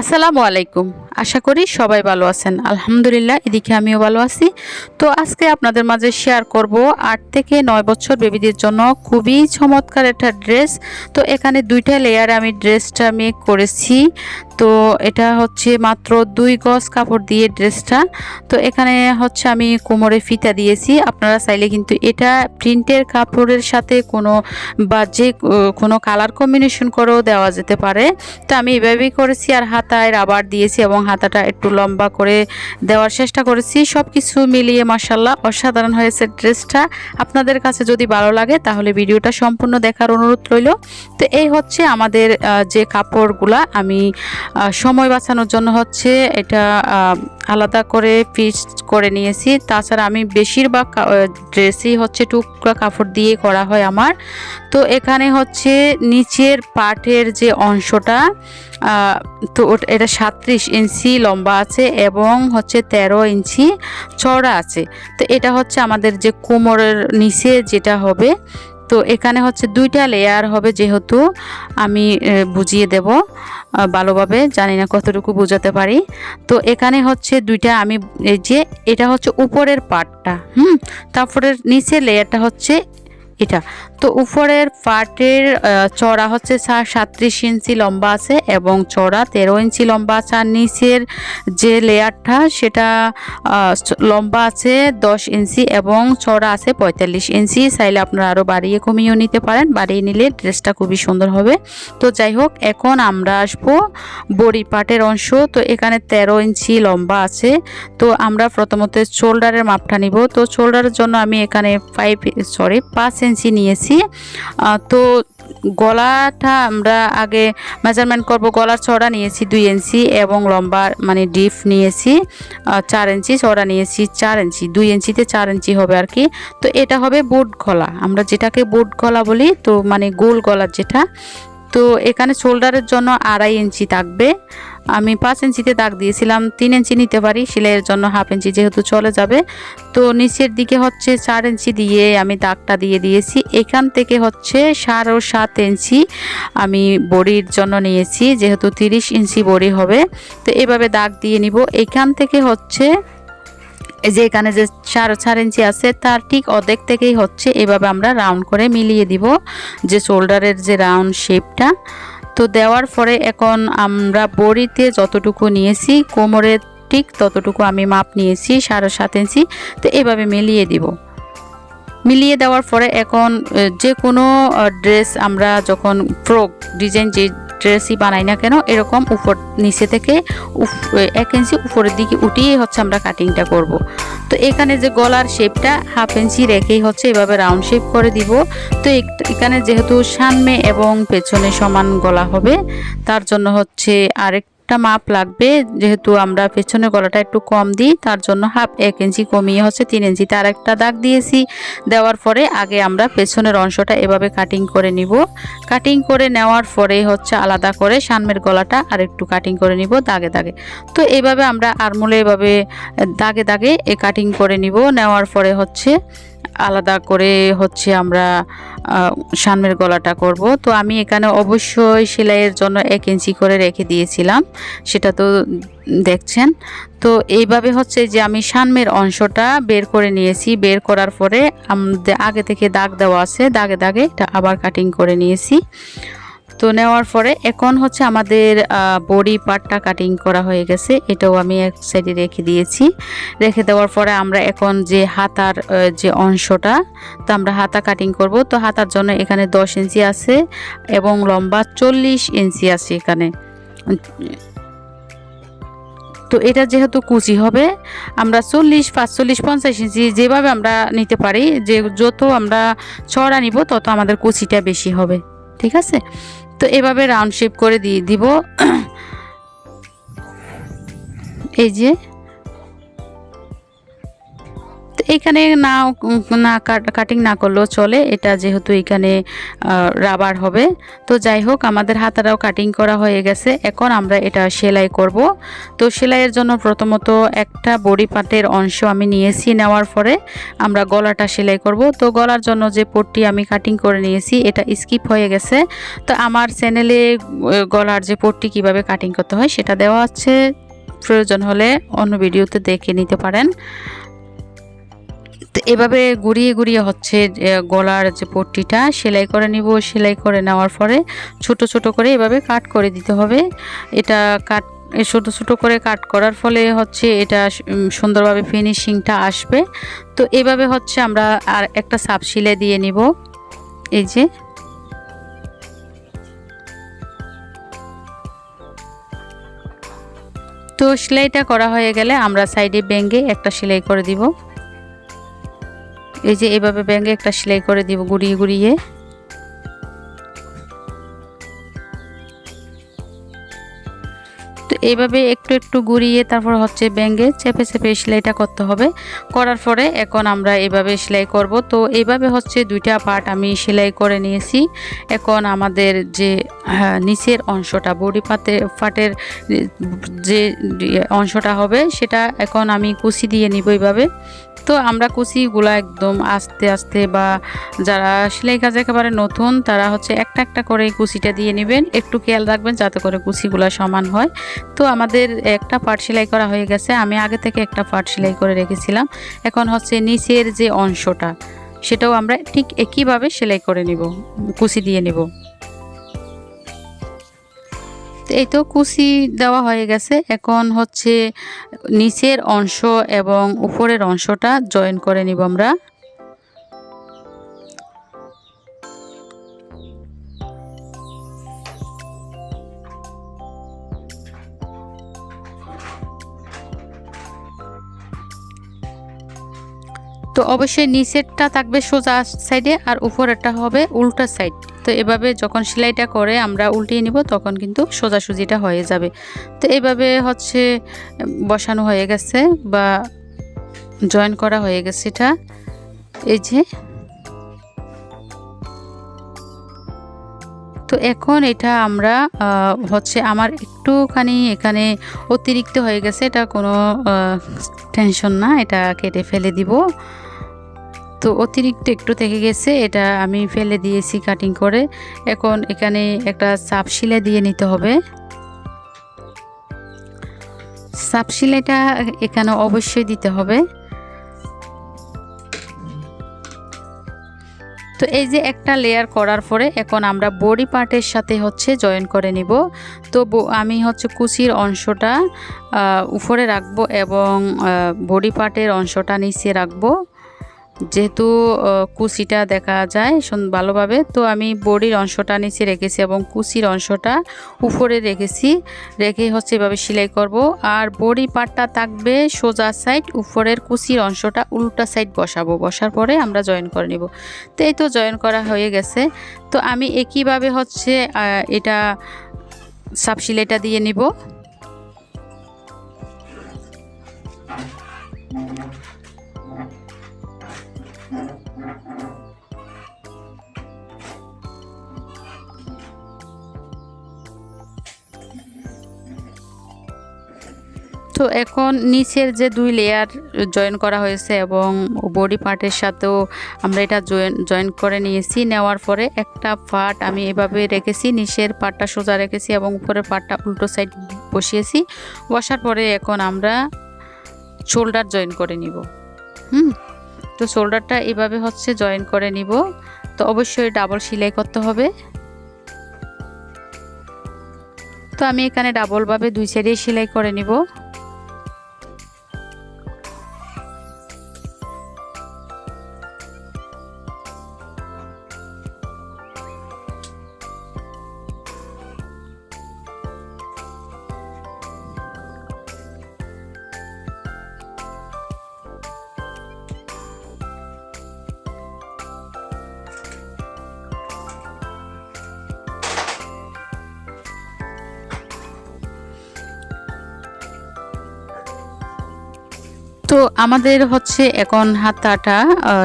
আসসালামু আলাইকুম। আশা করি সবাই ভালো আছেন। আলহামদুলিল্লাহ, এদিকে আমিও ভালো আছি। তো আজকে আপনাদের মাঝে শেয়ার করব আট থেকে নয় বছর বেবিদের জন্য খুবই চমৎকার একটা ড্রেস তো এখানে দুইটা লেয়ারে আমি ড্রেসটা আমি করেছি। তো এটা হচ্ছে মাত্র দুই গজ কাপড় দিয়ে ড্রেসটা তো এখানে হচ্ছে আমি কোমরে ফিতা দিয়েছি। আপনারা চাইলে কিন্তু এটা প্রিন্টের কাপড়ের সাথে কোনো বা যে, কোনো কালার কম্বিনেশন করেও দেওয়া যেতে পারে। তো আমি এভাবেই করেছি আর হাতায় রাবার দিয়েছি এবং হাতাটা একটু লম্বা করে দেওয়ার চেষ্টা করেছি। সব কিছু মিলিয়ে মাসাল্লাহ অসাধারণ হয়েছে ড্রেসটা। আপনাদের কাছে যদি ভালো লাগে তাহলে ভিডিওটা সম্পূর্ণ দেখার অনুরোধ রইল। তো এই হচ্ছে আমাদের যে কাপড়গুলা আমি সময় বাঁচানোর জন্য হচ্ছে এটা আলাদা করে পিস করে নিয়েছি। তাছাড়া আমি বেশিরভাগ ড্রেসই হচ্ছে টুকরা কাপড় দিয়ে করা হয় আমার। তো এখানে হচ্ছে নিচের পাটের যে অংশটা তো এটা সাত্রিশ ইঞ্চি লম্বা আছে এবং হচ্ছে তেরো ইঞ্চি চওড়া আছে। তো এটা হচ্ছে আমাদের যে কোমরের নিচে যেটা হবে, তো এখানে হচ্ছে দুইটা লেয়ার হবে যেহেতু আমি বুঝিয়ে দেব। ভালোভাবে জানি না কতটুকু বোঝাতে পারি। তো এখানে হচ্ছে দুইটা আমি, এই যে এটা হচ্ছে উপরের পার্টটা হুম? তারপরে নিচের লেয়ারটা হচ্ছে এটা। তো উপরের পার্টের চড়া হচ্ছে সাতত্রিশ ইঞ্চি লম্বা আছে এবং চড়া তেরো ইঞ্চি লম্বা আছে। আর নিচের যে লেয়ারটা সেটা লম্বা আছে দশ ইঞ্চি এবং চড়া আছে পঁয়তাল্লিশ ইঞ্চি। চাইলে আপনারা আরও বাড়িয়ে কমিয়েও নিতে পারেন। বাড়িয়ে নিলে ড্রেসটা খুবই সুন্দর হবে। তো যাই হোক, এখন আমরা আসব বড়ি পাটের অংশ। তো এখানে তেরো ইঞ্চি লম্বা আছে। তো আমরা প্রথমত শোল্ডারের মাপটা নিব। তো শোল্ডারের জন্য আমি এখানে ফাইভ সরি পাঁচ ইঞ্চি নিয়েছি। আহ, তো গলাটা আমরা আগে মেজারমেন্ট করব। গলার চড়া নিয়েছি দুই ইঞ্চি এবং লম্বা মানে ডিপ নিয়েছি চার ইঞ্চি চড়া নিয়েছি চার ইঞ্চি দুই ইঞ্চিতে চার ইঞ্চি হবে আর কি। তো এটা হবে বুট গলা। আমরা যেটাকে বুট গলা বলি তো মানে গোল গলার যেটা। তো এখানে শোল্ডারের জন্য আড়াই ইঞ্চি থাকবে। আমি পাঁচ ইঞ্চিতে দাগ দিয়েছিলাম, তিন ইঞ্চি নিতে পারি, সেলাইয়ের জন্য হাফ ইঞ্চি যেহেতু চলে যাবে। তো নিচের দিকে হচ্ছে চার ইঞ্চি দিয়ে আমি দাগটা দিয়ে দিয়েছি। এখান থেকে হচ্ছে সাড়ে সাত ইঞ্চি আমি বড়ির জন্য নিয়েছি, যেহেতু তিরিশ ইঞ্চি বড়ি হবে। তো এভাবে দাগ দিয়ে নিব। এখান থেকে হচ্ছে যে এখানে যে সাড়ে চার ইঞ্চি আছে, তার ঠিক অর্ধেক থেকেই হচ্ছে এভাবে আমরা রাউন্ড করে মিলিয়ে দিব, যে শোল্ডারের যে রাউন্ড শেপটা। তো দেওয়ার পরে এখন আমরা বড়িতে যতটুকু নিয়েছি কোমরের ঠিক ততটুকু আমি মাপ নিয়েছি, সাড়ে সাত ইঞ্চি। তো এভাবে মিলিয়ে দিব। মিলিয়ে দেওয়ার পরে এখন যে কোনো ড্রেস আমরা যখন ফ্রক, ডিজাইন যে ড্রেসই বানাই না কেন, এরকম উপর, নিচে থেকে এক ইঞ্চি উপরের দিকে উঠিয়ে হচ্ছে আমরা কাটিংটা করব। তো এখানে যে গলার শেপটা হাফ ইঞ্চি রেখেই হচ্ছে এভাবে রাউন্ড শেপ করে দিব। তো এখানে যেহেতু সামনে এবং পেছনে সমান গলা হবে, তার জন্য হচ্ছে আরেকটা মাপ লাগবে, যেহেতু আমরা পেছনে গলাটা একটু কম দিই, তার জন্য হাফ এক ইঞ্চি কমিয়ে হচ্ছে তিন ইঞ্চি তার একটা দাগ দিয়েছি। দেওয়ার পরে আগে আমরা পেছনের অংশটা এভাবে কাটিং করে নিব। কাটিং করে নেওয়ার পরে হচ্ছে আলাদা করে সামনের গলাটা আর একটু কাটিং করে নিব দাগে দাগে। তো এইভাবে আমরা আরমোলে এভাবে দাগে দাগে এ কাটিং করে নিব। নেওয়ার পরে হচ্ছে আলাদা করে হচ্ছে আমরা সামনের গলাটা করব। তো আমি এখানে অবশ্যই সেলাইয়ের জন্য এক ইঞ্চি করে রেখে দিয়েছিলাম, সেটা তো দেখছেন। তো এইভাবে হচ্ছে যে আমি সামনের অংশটা বের করে নিয়েছি। বের করার পরে আগে থেকে দাগ দেওয়া আছে, দাগে দাগে এটা আবার কাটিং করে নিয়েছি। তো নেওয়ার পরে এখন হচ্ছে আমাদের বডি পার্টটা কাটিং করা হয়ে গেছে। এটাও আমি এক সাইডে রেখে দিয়েছি। রেখে দেওয়ার পরে আমরা এখন যে হাতার যে অংশটা, তো আমরা হাতা কাটিং করব। তো হাতার জন্য এখানে দশ ইঞ্চি আছে এবং লম্বা চল্লিশ ইঞ্চি আছে এখানে। তো এটা যেহেতু কুচি হবে, আমরা চল্লিশ, পাঁচচল্লিশ, পঞ্চাশ ইঞ্চি যেভাবে আমরা নিতে পারি, যে যত আমরা ছড়া নিব, তত আমাদের কুচিটা বেশি হবে। ঠিক আছে? তো এভাবে রাউন্ড শেপ করে দিয়ে দিব। এই যে এখানে না না কাটিং না করলেও চলে। এটা যেহেতু এখানে রাবার হবে। তো যাই হোক, আমাদের হাতারাও কাটিং করা হয়ে গেছে। এখন আমরা এটা সেলাই করব। তো সেলাইয়ের জন্য প্রথমত একটা বডি পাটের অংশ আমি নিয়েছি নেওয়ার পরে আমরা গলাটা সেলাই করব। তো গলার জন্য যে পট্টি আমি কাটিং করে নিয়েছি, এটা স্কিপ হয়ে গেছে। তো আমার চ্যানেলে গলার যে পট্টি কীভাবে কাটিং করতে হয়, সেটা দেওয়া আছে। প্রয়োজন হলে অন্য ভিডিওতে দেখে নিতে পারেন। তো এভাবে গুড়িয়ে গুড়িয়ে হচ্ছে গলার যে পট্টিটা, সেলাই করে নিব। সেলাই করে নেওয়ার পরে ছোট ছোট করে এভাবে কাট করে দিতে হবে। এটা কাট ছোটো ছোটো করে কাট করার ফলে হচ্ছে এটা সুন্দরভাবে ফিনিশিংটা আসবে। তো এভাবে হচ্ছে আমরা আর একটা সাপ সিলে দিয়ে নিব। এই যে। তো সেলাইটা করা হয়ে গেলে আমরা সাইডে ব্যাঙ্গে একটা সেলাই করে দিব। এই যে এভাবে ব্যাঙ্গে একটা সেলাই করে দিব গুড়িয়ে গুড়িয়ে। এইভাবে একটু একটু গুড়িয়ে তারপর হচ্ছে ব্যাঙ্গে চেপে চেপে সেলাইটা করতে হবে। করার পরে এখন আমরা এভাবে সেলাই করব। তো এইভাবে হচ্ছে দুইটা পার্ট আমি সেলাই করে নিয়েছি। এখন আমাদের যে হ্যাঁ, নিচের অংশটা বডি পাতে পাটের যে অংশটা হবে সেটা এখন আমি কুচি দিয়ে নিব এইভাবে। তো আমরা কুচিগুলো একদম আস্তে আস্তে বা যারা সেলাই কাজ একেবারে নতুন তারা হচ্ছে একটা একটা করে কুচিটা দিয়ে নেবেন। একটু খেয়াল রাখবেন যাতে করে কুচিগুলো সমান হয়। তো আমাদের একটা পাট সেলাই করা হয়ে গেছে। আমি আগে থেকে একটা পাট সেলাই করে রেখেছিলাম। এখন হচ্ছে নিচের যে অংশটা, সেটাও আমরা ঠিক একইভাবে সেলাই করে নিব, কুচি দিয়ে নিব। এই তো কুচি দেওয়া হয়ে গেছে। এখন হচ্ছে নিচের অংশ এবং উপরের অংশটা জয়েন করে নিব আমরা। তো অবশ্যই নিচেরটা থাকবে সোজা সাইডে আর উপরেরটা হবে উল্টা সাইড তো এভাবে যখন সেলাইটা করে আমরা উল্টিয়ে নিব, তখন কিন্তু সোজাসুজিটা হয়ে যাবে। তো এভাবে হচ্ছে বসানো হয়ে গেছে বা জয়েন করা হয়ে গেছে এটা। এই যে। তো এখন এটা আমরা হচ্ছে আমার একটুখানি এখানে অতিরিক্ত হয়ে গেছে, এটা কোনো টেনশন না, এটা কেটে ফেলে দিব। তো অতিরিক্ত একটু থেকে গেছে, এটা আমি ফেলে দিয়েছি কাটিং করে। এখন এখানে একটা সাপ সিলাই দিয়ে নিতে হবে। সাপ সিলাইটা এখানে অবশ্যই দিতে হবে। তো এই যে একটা লেয়ার করার পরে এখন আমরা বডি পার্টের সাথে হচ্ছে জয়েন করে নিব। তো আমি হচ্ছে কুচির অংশটা উপরে রাখব এবং বডি পার্টের অংশটা নিচে রাখব। যেহেতু কুচিটা দেখা যায় ভালোভাবে, তো আমি বডির অংশটা নিচে রেখেছি এবং কুচির অংশটা উপরে রেখেছি। রেখে হচ্ছে এভাবে সেলাই করব। আর বডি পার্টটা থাকবে সোজা সাইড উপরের কুচির অংশটা উল্টা সাইড বসাবো। বসার পরে আমরা জয়েন করে নিব। তো এই তো জয়েন করা হয়ে গেছে। তো আমি একইভাবে হচ্ছে এটা সাপ সিলাইটা দিয়ে নিব। তো এখন নিচের যে দুই লেয়ার জয়েন করা হয়েছে এবং বডি পার্টের সাথেও আমরা এটা জয়েন জয়েন করে নিয়েছি। নেওয়ার পরে একটা পার্ট আমি এভাবে রেখেছি, নিচের পার্টটা সোজা রেখেছি এবং উপরের পার্টটা উল্টো সাইড বসিয়েছি। বসার পরে এখন আমরা শোল্ডার জয়েন করে নিব। হুম? তো শোল্ডারটা এভাবে হচ্ছে জয়েন করে নিব। তো অবশ্যই ডাবল সেলাই করতে হবে। তো আমি এখানে ডাবলভাবে দুই সাইডে সেলাই করে নিব। তো আমাদের হচ্ছে এখন হাতাটা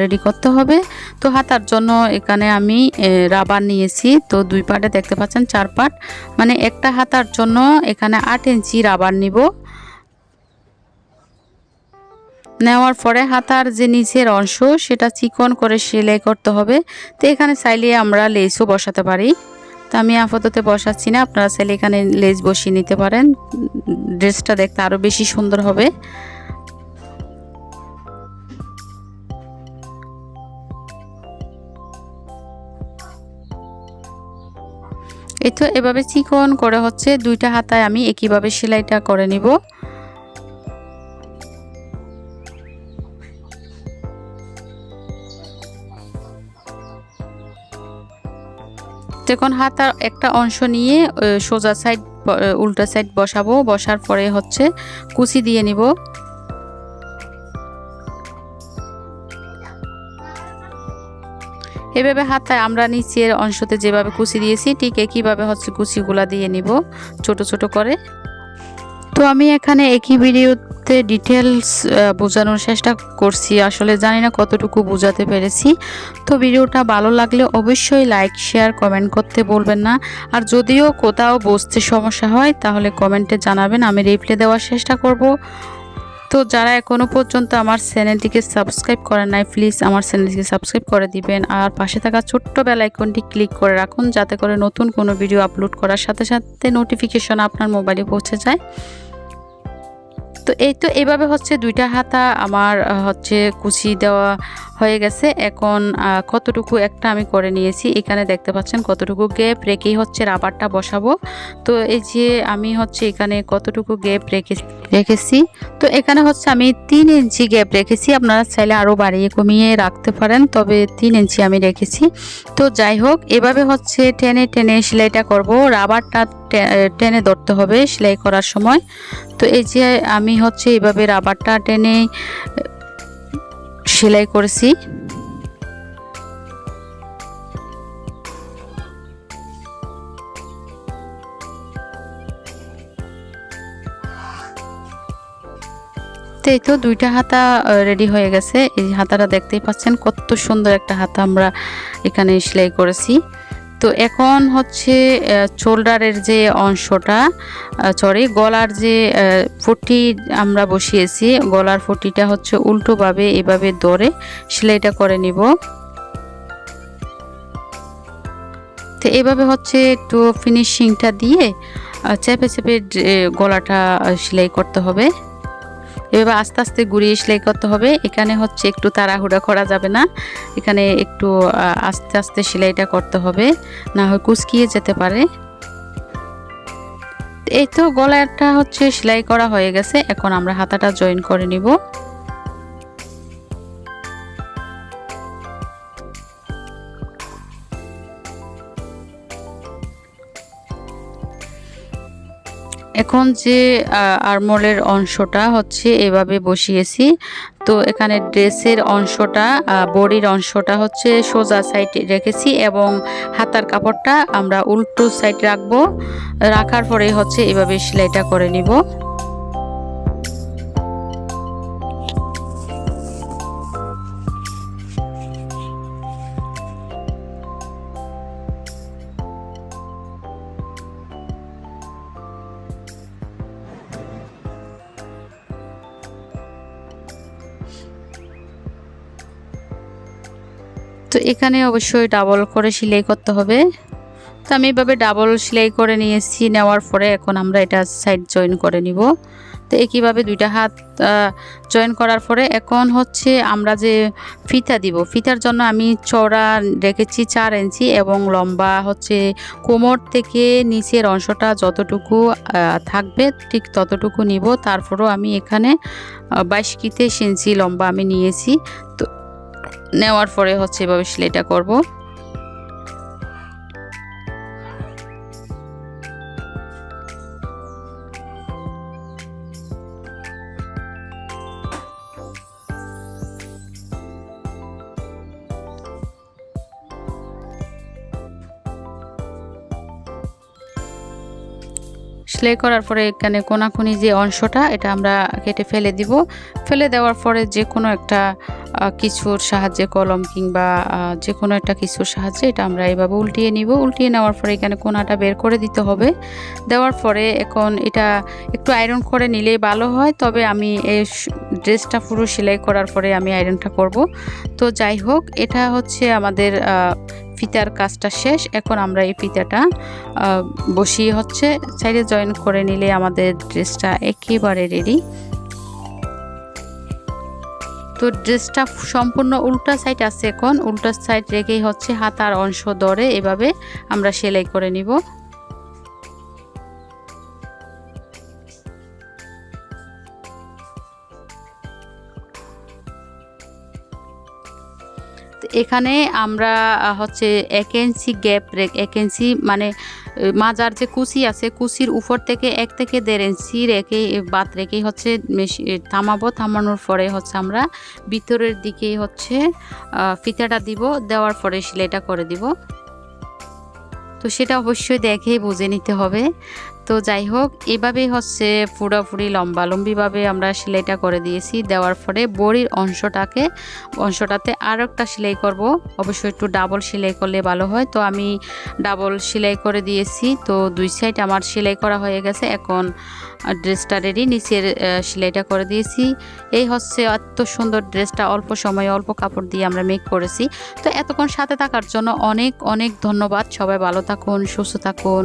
রেডি করতে হবে। তো হাতার জন্য এখানে আমি রাবার নিয়েছি। তো দুই পার্টে দেখতে পাচ্ছেন, চার পার্ট মানে একটা হাতার জন্য এখানে আট ইঞ্চি রাবার নিব। নেওয়ার পরে হাতার যে নিচের অংশ, সেটা চিকন করে সেলাই করতে হবে। তো এখানে চাইলে আমরা লেসও বসাতে পারি। তো আমি আপাতত বসাচ্ছি না, আপনারা চাইলে এখানে লেস বসিয়ে নিতে পারেন। ড্রেসটা দেখতে আরও বেশি সুন্দর হবে। এই তো এভাবে চিকন করে হচ্ছে, দুইটা হাতায় আমি একইভাবে সেলাইটা করে নিব। এখন হাতার একটা অংশ নিয়ে সোজা সাইড উল্টা সাইড বসাবো, বসার পরে হচ্ছে কুচি দিয়ে নিব। এভাবে হাতায় আমরা নিচের অংশতে যেভাবে কুচি দিয়েছি, ঠিক একইভাবে হচ্ছে কুচিগুলা দিয়ে নিব, ছোট ছোট করে। তো আমি এখানে একই ভিডিওতে ডিটেলস বোঝানোর চেষ্টা করছি। আসলে জানি না কতটুকু বোঝাতে পেরেছি। তো ভিডিওটা ভালো লাগলে অবশ্যই লাইক শেয়ার কমেন্ট করতে বলবেন না। আর যদিও কোথাও বুঝতে সমস্যা হয়, তাহলে কমেন্টে জানাবেন। আমি রিপ্লাই দেওয়ার চেষ্টা করব। তো যারা এখনও পর্যন্ত আমার চ্যানেলটিকে সাবস্ক্রাইব করেন নাই প্লিজ আমার চ্যানেলটিকে সাবস্ক্রাইব করে দিবেন। আর পাশে থাকা ছোট্ট বেল আইকনটি ক্লিক করে রাখুন, যাতে করে নতুন কোনো ভিডিও আপলোড করার সাথে সাথে নোটিফিকেশন আপনার মোবাইলে পৌঁছে যায়। তো এই তো এভাবে হচ্ছে দুইটা হাতা, আমার হচ্ছে কুচি দেওয়া হয়ে গেছে। এখন কতটুকু একটা আমি করে নিয়েছি। এখানে দেখতে পাচ্ছেন কতটুকু গ্যাপ রেখেই হচ্ছে রাবারটা বসাবো। তো এই যে আমি হচ্ছে এখানে কতটুকু গ্যাপ রেখে, রেখেছি। তো এখানে হচ্ছে আমি তিন ইঞ্চি গ্যাপ রেখেছি। আপনারা চাইলে আরও বাড়িয়ে কমিয়ে রাখতে পারেন, তবে তিন ইঞ্চি আমি রেখেছি। তো যাই হোক, এভাবে হচ্ছে টেনে টেনে সেলাইটা করব। রাবারটা টেনে ধরতে হবে সেলাই করার সময়। তো এই যে আমি হচ্ছে এইভাবে রাবারটা টেনে সেলাই করেছি। এই তো দুইটা হাতা রেডি হয়ে গেছে। এই হাতাটা দেখতেই পাচ্ছেন কত সুন্দর একটা হাতা আমরা এখানে সেলাই করেছি। তো এখন হচ্ছে শোল্ডারের যে অংশটা সরি গলার যে ফুটি আমরা বসিয়েছি, গলার ফুটিটা হচ্ছে উল্টোভাবে এভাবে দরে সেলাইটা করে নিব। তো এভাবে হচ্ছে একটু ফিনিশিংটা দিয়ে চেপে চেপে গলাটা সেলাই করতে হবে। এভাবে আস্তে আস্তে ঘুরিয়ে সেলাই করতে হবে। এখানে হচ্ছে একটু তাড়াহুড়া করা যাবে না। এখানে একটু আস্তে আস্তে সেলাইটা করতে হবে। না হয় কুচকিয়ে যেতে পারে। এই তো গলাটা হচ্ছে সেলাই করা হয়ে গেছে। এখন আমরা হাতাটা জয়েন করে নিব। এখন যে আরমোলের অংশটা হচ্ছে এভাবে বসিয়েছি। তো এখানে ড্রেসের অংশটা বডির অংশটা হচ্ছে সোজা সাইডে রেখেছি এবং হাতার কাপড়টা আমরা উল্টো সাইড রাখব। রাখার পরে হচ্ছে এভাবে সেলাইটা করে নিব। এখানে অবশ্যই ডাবল করে সেলাই করতে হবে। তো আমি এভাবে ডাবল সেলাই করে নিয়েছি, নেওয়ার পরে এখন আমরা এটা সাইড জয়েন করে নিব। তো একইভাবে দুইটা হাত জয়েন করার পরে এখন হচ্ছে আমরা যে ফিতা দিব, ফিতার জন্য আমি চড়া রেখেছি চার ইঞ্চি এবং লম্বা হচ্ছে কোমর থেকে নিচের অংশটা যতটুকু থাকবে ঠিক ততটুকু নিব। তারপরও আমি এখানে বাইশ কি তেইশ ইঞ্চি লম্বা আমি নিয়েছি। তো নেওয়ার পরে হচ্ছে এভাবে সেলাইটা করব। সেলাই করার পরে এখানে কোনাকুনি যে অংশটা, এটা আমরা কেটে ফেলে দিব। ফেলে দেওয়ার পরে যে কোনো একটা কিছুর সাহায্যে কলম কিংবা যে কোনো একটা কিছুর সাহায্যে এটা আমরা এইভাবে উল্টিয়ে নিব। উল্টিয়ে নেওয়ার পরে এখানে কোনাটা বের করে দিতে হবে। দেওয়ার পরে এখন এটা একটু আয়রন করে নিলেই ভালো হয়। তবে আমি এই ড্রেসটা পুরো সেলাই করার পরে আমি আয়রনটা করব। তো যাই হোক, এটা হচ্ছে আমাদের ফিতার কাজটা শেষ। এখন আমরা এই ফিতাটা বসিয়ে হচ্ছে সাইডে জয়েন করে নিলে আমাদের ড্রেসটা একেবারে রেডি তো ড্রেসটা সম্পূর্ণ উল্টা সাইড আছে এখন। উল্টা সাইড রেখেই হচ্ছে হাতার অংশ ধরে এভাবে আমরা সেলাই করে নিব। এখানে আমরা হচ্ছে এক ইঞ্চি গ্যাপ এক ইঞ্চি মানে মাজার যে কুচি আছে কুচির উপর থেকে এক থেকে দেড় ইঞ্চি রেখে বাদ রেখেই হচ্ছে থামাবো। থামানোর পরে হচ্ছে আমরা ভিতরের দিকেই হচ্ছে ফিতাটা দিব, দেওয়ার পরে সেলাইটা করে দিব। তো সেটা অবশ্যই দেখেই বুঝে নিতে হবে। তো যাই হোক, এভাবেই হচ্ছে পুরোপুরি লম্বা লম্বিভাবে আমরা সেলাইটা করে দিয়েছি। দেওয়ার পরে বড়ির অংশটাকে, অংশটাতে আর একটা সেলাই করব। অবশ্যই একটু ডাবল সেলাই করলে ভালো হয়। তো আমি ডাবল সেলাই করে দিয়েছি। তো দুই সাইড আমার সেলাই করা হয়ে গেছে। এখন ড্রেসটা রেডি নিচের সেলাইটা করে দিয়েছি। এই হচ্ছে এত সুন্দর ড্রেসটা, অল্প সময়ে অল্প কাপড় দিয়ে আমরা মেক করেছি। তো এতক্ষণ সাথে থাকার জন্য অনেক অনেক ধন্যবাদ। সবাই ভালো থাকুন, সুস্থ থাকুন।